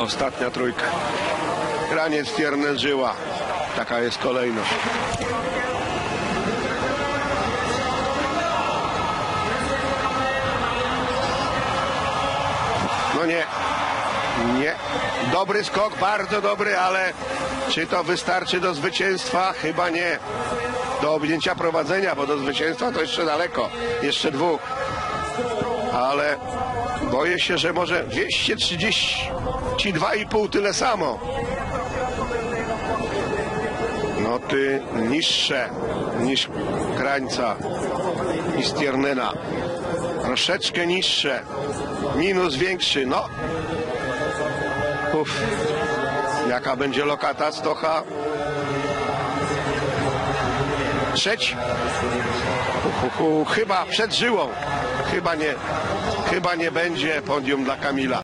Ostatnia trójka. Graniec Tiernes Żyła. Taka jest kolejność. No nie. Nie. Dobry skok, bardzo dobry, ale czy to wystarczy do zwycięstwa? Chyba nie. Do objęcia prowadzenia, bo do zwycięstwa to jeszcze daleko. Jeszcze dwóch. Ale boję się, że może 232,5 tyle samo. Noty niższe niż Krańca i Stiernena. Troszeczkę niższe. Minus większy. No. Uf. Jaka będzie lokata Stocha? Hu. Chyba przed żyłą. Chyba nie. Chyba nie będzie podium dla Kamila.